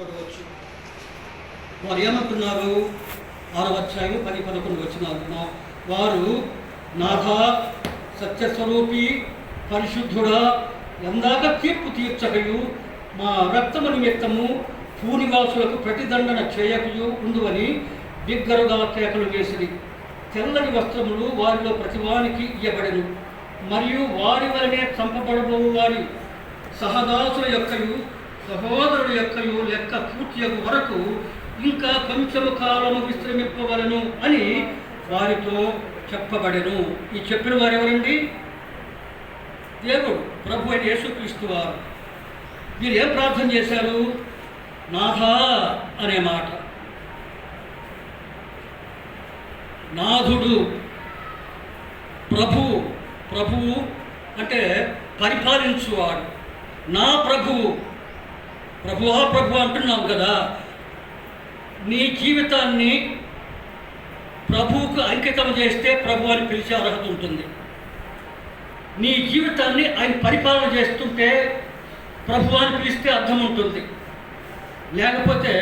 చూడవచ్చు వారు ఏమంటున్నారు? ఆరో అధ్యాయం పది పదకొండు వచ్చినారు వారు నాథ సత్యస్వరూపి పరిశుద్ధుడా ఎందాక తీర్పు తీర్చకయు మా రక్తము నిమిత్తము భూనివాసులకు ప్రతిదండన చేయకయు ఉందువని బిగ్గరుగా కేకలు వేసిరి. తెల్లని వస్త్రములు వారిలో ప్రతివానికి ఇయ్యబడెను. మరియు వారి వలనే చంపబడబోవు వారి సహదాసుల యొక్కయు సహోదరుడు యొక్క లెక్క పూర్తి వరకు ఇంకా కొంచెం కాలము విశ్రమిప్పవలను అని వారితో చెప్పబడెను. ఈ చెప్పిన వారు ఎవరండి దేవుడు ప్రభు అని యేసుక్రీస్తు వారు. మీరు ఏం ప్రార్థన చేశారు? నాథా అనే మాట. నాథుడు ప్రభు ప్రభువు అంటే పరిపాలించువాడు. నా ప్రభువు ప్రభువా ప్రభు అంటున్నాం కదా? నీ జీవితాన్ని ప్రభువుకు అంకితం చేస్తే ప్రభు అని పిలిచే అర్హత ఉంటుంది. నీ జీవితాన్ని ఆయన పరిపాలన చేస్తుంటే ప్రభు అని పిలిస్తే అర్థం ఉంటుంది. లేకపోతే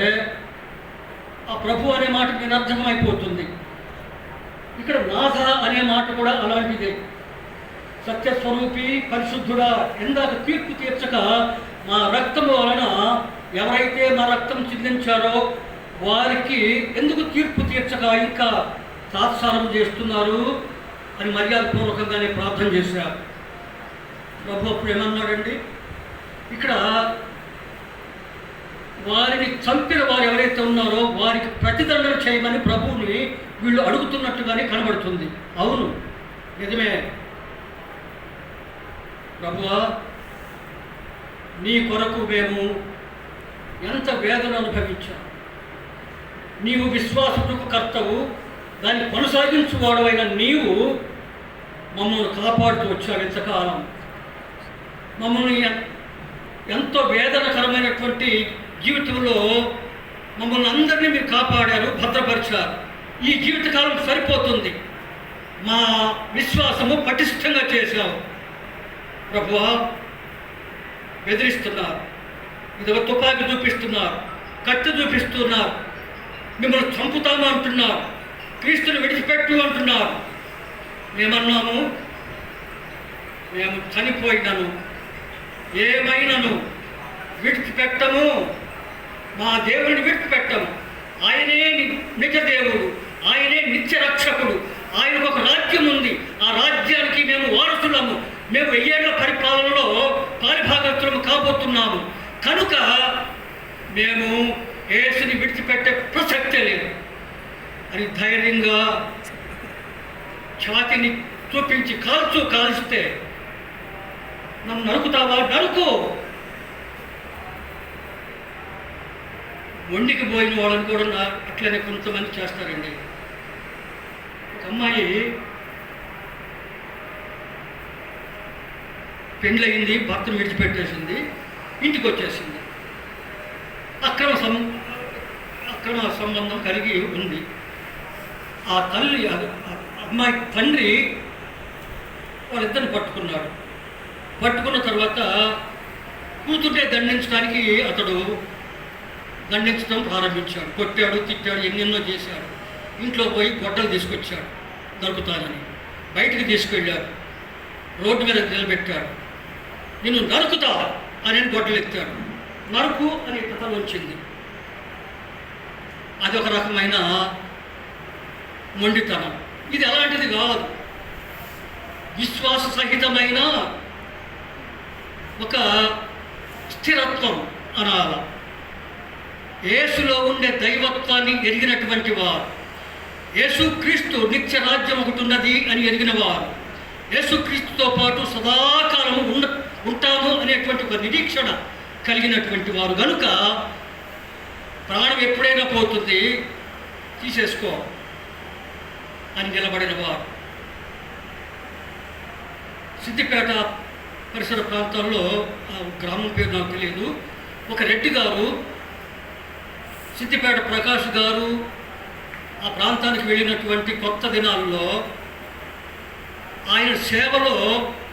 ఆ ప్రభు అనే మాట నిరర్థం అయిపోతుంది ఇక్కడ నాథ అనే మాట కూడా అలాంటిదే. సత్యస్వరూపి పరిశుద్ధుడా ఎందాక తీర్పు తీర్చక మా రక్తము వలన ఎవరైతే మా రక్తం చిందించారో వారికి ఎందుకు తీర్పు తీర్చక ఇంకా తాత్సారం చేస్తున్నారు అని మర్యాదపూర్వకంగానే ప్రార్థన చేశారు. ప్రభు అప్పుడు ఏమన్నాడండి ఇక్కడ వారిని చంపిన వారు ఎవరైతే ఉన్నారో వారికి ప్రతిదండన చేయమని ప్రభువుని వీళ్ళు అడుగుతున్నట్టుగానే కనబడుతుంది. అవును. నిజమే. ప్రభువా నీ కొరకు మేము ఎంత వేదన అనుభవించాం. నీవు విశ్వాసకు కర్తవు దాన్ని కొనసాగించువాడవైన నీవు మమ్మల్ని కాపాడుతూ వచ్చావు ఇంతకాలం. మమ్మల్ని ఎంతో వేదనకరమైనటువంటి జీవితంలో మమ్మల్ని అందరినీ మీరు కాపాడారు భద్రపరిచారు. ఈ జీవితకాలం సరిపోతుంది. మా విశ్వాసము పటిష్టంగా చేశావు. ప్రభువా బెదిరిస్తున్నారు. ఇది ఒక చూపిస్తున్నారు. కత్తి చూపిస్తున్నారు. మిమ్మల్ని చంపుతాము అంటున్నారు. క్రీస్తుని విడిచిపెట్టు అంటున్నారు. మేమన్నాము మేము చనిపోయినను. ఏమైనాను? విడిచిపెట్టము. మా దేవుడిని విడిచిపెట్టము. ఆయనే నిజ దేవుడు. ఆయనే నిత్య రక్షకుడు. ఆయనకు ఒక రాజ్యం ఉంది. ఆ రాజ్యానికి మేము వారసులము. మేము వెయ్యేళ్ళ పరిపాలనలో పారిభాగస్తులం కాబోతున్నాము. కనుక మేము ఏసుని విడిచిపెట్టే ప్రసక్తే లేదు. అని ధైర్యంగా ఛాతిని చూపించి కాల్చు కాల్స్తే నన్ను నరుకుతావా? నరుకు! వండికి పోయిన వాళ్ళని కూడా అట్లనే కొంతమంది చేస్తారండి. ఒక అమ్మాయి పెండ్లయింది భర్తను విడిచిపెట్టేసింది ఇంటికి వచ్చేసింది అక్రమ సం అక్రమ సంబంధం కలిగి ఉంది. ఆ తల్లి అమ్మాయి తండ్రి వాళ్ళిద్దరిని పట్టుకున్నాడు. పట్టుకున్న తర్వాత కూతుర్నే దండించడానికి అతడు దండించడం ప్రారంభించాడు. కొట్టాడు తిట్టాడు ఎన్నెన్నో చేశాడు. ఇంట్లో పోయి గొడ్డలు తీసుకొచ్చాడు దొరుకుతానని. బయటికి తీసుకెళ్ళాడు. రోడ్డు మీద నిలబెట్టాడు. నిన్ను నరుకుతా అని గొడ్డలెత్తాడు నరుకు అనే కథ వచ్చింది. అది ఒక రకమైన మొండితనం. ఇది ఎలాంటిది కాదు. విశ్వాస సహితమైన ఒక స్థిరత్వం అనాల. యేసులో ఉండే దైవత్వాన్ని ఎరిగినటువంటి వారు. యేసుక్రీస్తు నిత్య రాజ్యం ఒకటి ఉన్నది అని ఎరిగిన వారు. యేసుక్రీస్తుతో పాటు సదాకాలము ఉన్న ఉంటాము అనేటువంటి ఒక నిరీక్షణ కలిగినటువంటి వారు కనుక ప్రాణం ఎప్పుడైనా పోతుంది తీసేసుకో అని నిలబడిన వారు. సిద్దిపేట పరిసర ప్రాంతాల్లో ఆ గ్రామం పేరు నాకు తెలియదు. ఒక రెడ్డి గారు సిద్దిపేట ప్రకాష్ గారు ఆ ప్రాంతానికి వెళ్ళినటువంటి కొత్త దినాల్లో ఆయన సేవలో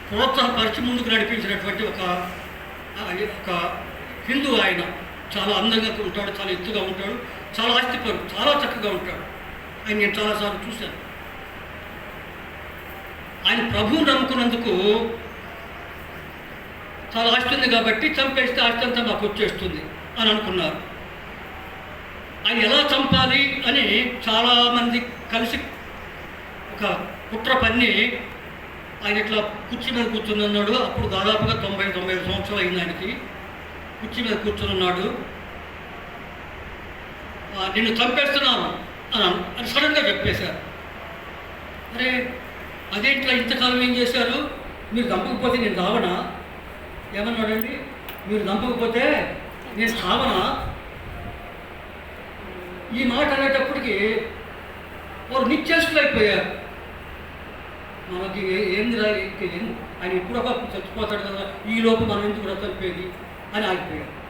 ప్రోత్సాహపరిచి ముందుకు నడిపించినటువంటి ఒక ఒక హిందూ ఆయన చాలా అందంగా ఉంటాడు చాలా ఎత్తుగా ఉంటాడు చాలా ఆస్తిపరు చాలా చక్కగా ఉంటాడు. ఆయన నేను చాలాసార్లు చూశాను. ఆయన ప్రభువు నమ్ముకున్నందుకు చాలా ఆస్తి ఉంది కాబట్టి చంపేస్తే ఆస్తి అంతా మాకు వచ్చేస్తుంది అని అనుకున్నారు. ఆయన ఎలా చంపాలి అని చాలామంది కలిసి ఒక కుట్ర పన్ని ఆయన ఇట్లా కుర్చీ మీద కూర్చుని ఉన్నాడు. అప్పుడు దాదాపుగా తొంభై తొంభై ఐదు సంవత్సరాలు అయింది ఆయనకి. కుర్చీ మీద కూర్చుని ఉన్నాడు. నిన్ను చంపేస్తున్నాను అని అని సడన్గా చెప్పేశారు. అరే అదేంట్లా ఇంతకాలం ఏం చేశారు? మీరు చంపకపోతే నేను చావనా ఏమన్నాడండి? మీరు చంపకపోతే నేను చావనా ఈ మాట అనేటప్పటికి వారు నిత్యస్తులు అయిపోయారు మనకి ఏ- ఏంది ఆయన ఎప్పుడో ఒక చచ్చిపోతాడు కదా ఈ లోపు మనం ఎందుకు కూడా అని ఆగిపోయాడు.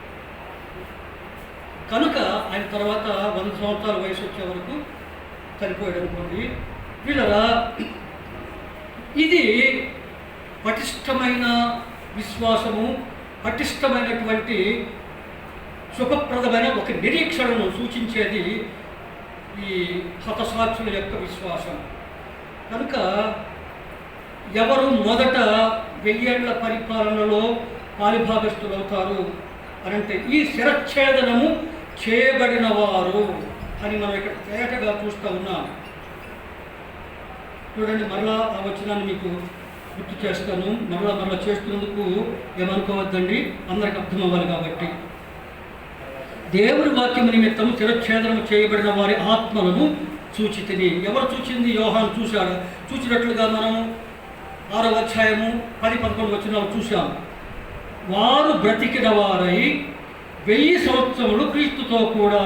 కనుక ఆయన తర్వాత వంద సంవత్సరాల వయసు వచ్చే వరకు చనిపోయాడు అనుకోండి. వీళ్ళరా ఇది పటిష్టమైన విశ్వాసము పటిష్టమైనటువంటి సుఖప్రదమైన ఒక నిరీక్షణను సూచించేది ఈ హతసాక్షుల యొక్క విశ్వాసం. కనుక ఎవరు మొదట వెయ్యేళ్ళ పరిపాలనలో పాలిభాగస్తులవుతారు అని అంటే ఈ శిరచ్ఛేదనము చేయబడిన వారు అని మనం ఇక్కడ తేటగా చూస్తూ ఉన్నాం. చూడండి మరలా ఆ వచనాన్ని మీకు గుర్తు చేస్తాను. మరలా మరలా చేస్తున్నందుకు ఏమనుకోవద్దండి అందరికి అర్థం అవ్వాలి కాబట్టి. దేవుని వాక్యం నిమిత్తం శిరచ్ఛేదనం చేయబడిన వారి ఆత్మలను సూచితిని. ఎవరు చూచింది? యోహాను చూశాడు. చూసినట్లుగా మనం ఆరో అధ్యాయము పది పదకొండు వచ్చిన చూశాం. వారు బ్రతికిన వారై వెయ్యి సంవత్సరములు క్రీస్తుతో కూడా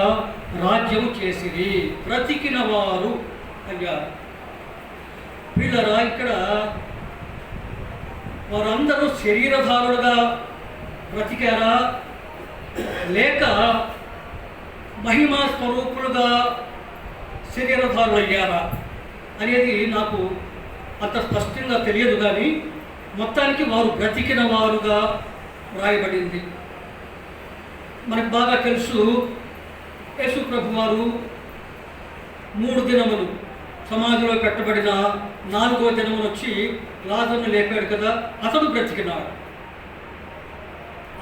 రాజ్యము చేసిరి. బ్రతికిన వారు అయ్యారు. వీళ్ళరా ఇక్కడ వారందరూ శరీరధారులుగా బ్రతికారా? లేక మహిమా స్వరూపులుగా శరీరధారులు అయ్యారా అనేది నాకు అంత స్పష్టంగా తెలియదు కానీ మొత్తానికి వారు బ్రతికిన వారుగా వ్రాయబడింది మనకు బాగా తెలుసు యేసు ప్రభు వారు మూడు దినములు సమాజంలో పెట్టబడిన నాలుగో దినములు వచ్చి లాజర్ను లేపాడు కదా అతడు బ్రతికినాడు.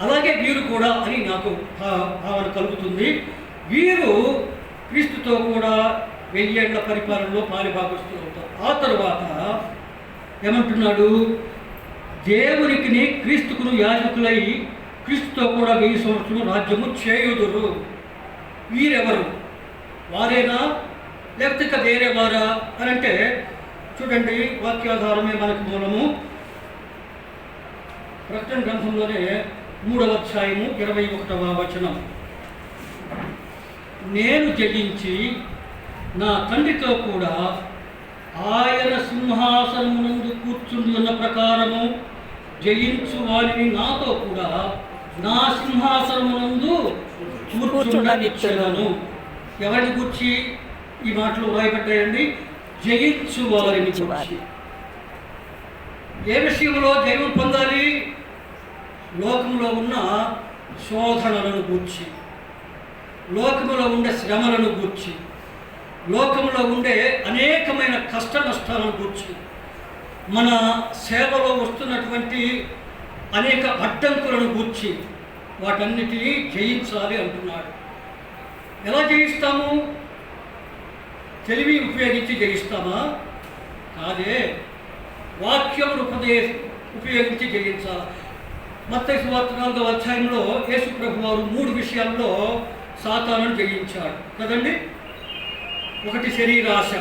అలాగే వీరు కూడా అని నాకు భావన కలుగుతుంది. వీరు క్రీస్తుతో కూడా వెయ్యేళ్ళ పరిపాలనలో పాలిభాగస్తులు అవుతారు. ఆ తర్వాత ఏమంటున్నాడు? దేవునికిని క్రీస్తుకును యాజకులై క్రీస్తుతో కూడా వెయ్యి సంవత్సరం రాజ్యము చేయుదురు. వీరెవరు? వారేనా? లేకపోతే ఇంకా వేరే వారా? అని అంటే చూడండి వాక్యాధారమే మనకు మూలము. ప్రకటన గ్రంథంలోనే మూడవ అధ్యాయము ఇరవై ఒకటవ వచనం. నేను జయించి నా తండ్రితో కూడా ఆయన సింహాసనమునందు కూర్చుండి ఉన్న ప్రకారము జయించు వారిని నాతో కూడా నా సింహాసనమునందు కూర్చుండనిచ్చను ఎవరిని గుర్చి ఈ మాటలు వ్రాయబడ్డాయండి? జయించు వారిని గుర్చి. ఏ విషయంలో జయం పొందాలి? లోకంలో ఉన్న శోధనలను గూర్చి. లోకములో ఉండే శ్రమలను గూర్చి. లోకంలో ఉండే అనేకమైన కష్ట నష్టాలను గూర్చి మన సేవలో వస్తున్నటువంటి అనేక అడ్డంకులను గూర్చి వాటన్నిటినీ జయించాలి అంటున్నాడు. ఎలా జయిస్తాము? తెలివి ఉపయోగించి జయిస్తామా? కాదే. వాక్యం ఉపదేశ ఉపయోగించి జయించాలి? మత్తయి సువార్త నాలుగవ అధ్యాయంలో యేసు ప్రభు వారు మూడు విషయాల్లో సాతాను జయించాడు. కదండి? ఒకటి శరీరాశ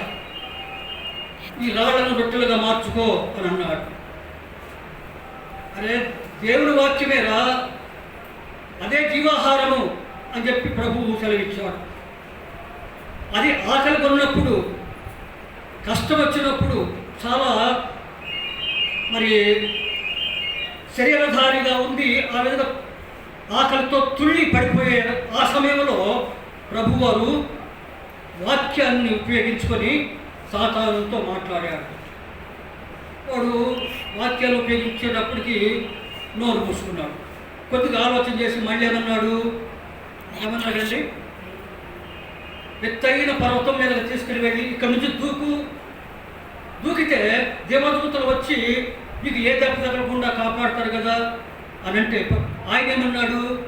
ఈ రాళ్ళను రొట్టెలుగా మార్చుకో అని అన్నాడు. అరే దేవుని వాక్యమేరా అదే జీవాహారము అని చెప్పి ప్రభువు సెలవిచ్చాడు. అది ఆకలి కొన్నప్పుడు కష్టం వచ్చినప్పుడు చాలా మరి శరీరధారిగా ఉండి ఆ విధంగా ఆకలితో తుళ్ళి పడిపోయే ఆ సమయంలో ప్రభువారు వాక్యాన్ని ఉపయోగించుకొని సాతానుతో మాట్లాడాడు. వాడు వాక్యాలు ఉపయోగించేటప్పటికి నోరు మూసుకున్నాడు. కొద్దిగా ఆలోచన చేసి మళ్ళీ ఏమన్నాడు? ఏమన్నాడండి ఎత్తైన పర్వతం మీద తీసుకుని వెళ్ళి ఇక్కడ నుంచి దూకు. దూకితే దేవదూతలు వచ్చి నీకు ఏ దెబ్బ తగలకుండా కాపాడతారు కదా? అని అంటే ఆయన ఏమన్నాడు?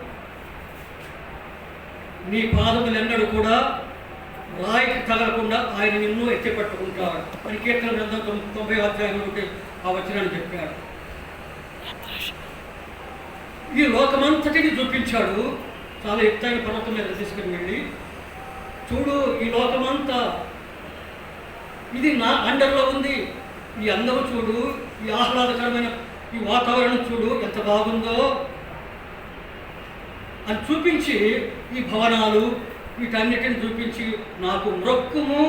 నీ పాదములు ఎన్నడూ కూడా రాయికి తగలకుండా ఆయన నిన్ను ఎత్తిపెట్టుకుంటాడు. అని కీర్తన గ్రంథం తొంభై అధ్యాయం ఆ వచనాన్ని చెప్పాడు. ఈ లోకమంతటిని చూపించాడు. చాలా ఎత్తైన పర్వతం మీద తీసుకుని వెళ్ళి చూడు ఈ లోకమంతా ఇది నా అండర్లో ఉంది. ఈ అందం చూడు ఈ ఆహ్లాదకరమైన ఈ వాతావరణం చూడు ఎంత బాగుందో. అని చూపించి ఈ భవనాలు వీటన్నిటిని చూపించి నాకు మొక్కుము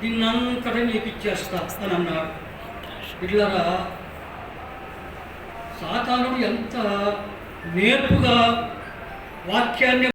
దీన్నంతటి నీకు ఇచ్చేస్తా అని అన్నాడు. ఇట్లరా సాతానుడు ఎంత నేర్పుగా వాక్యాన్ని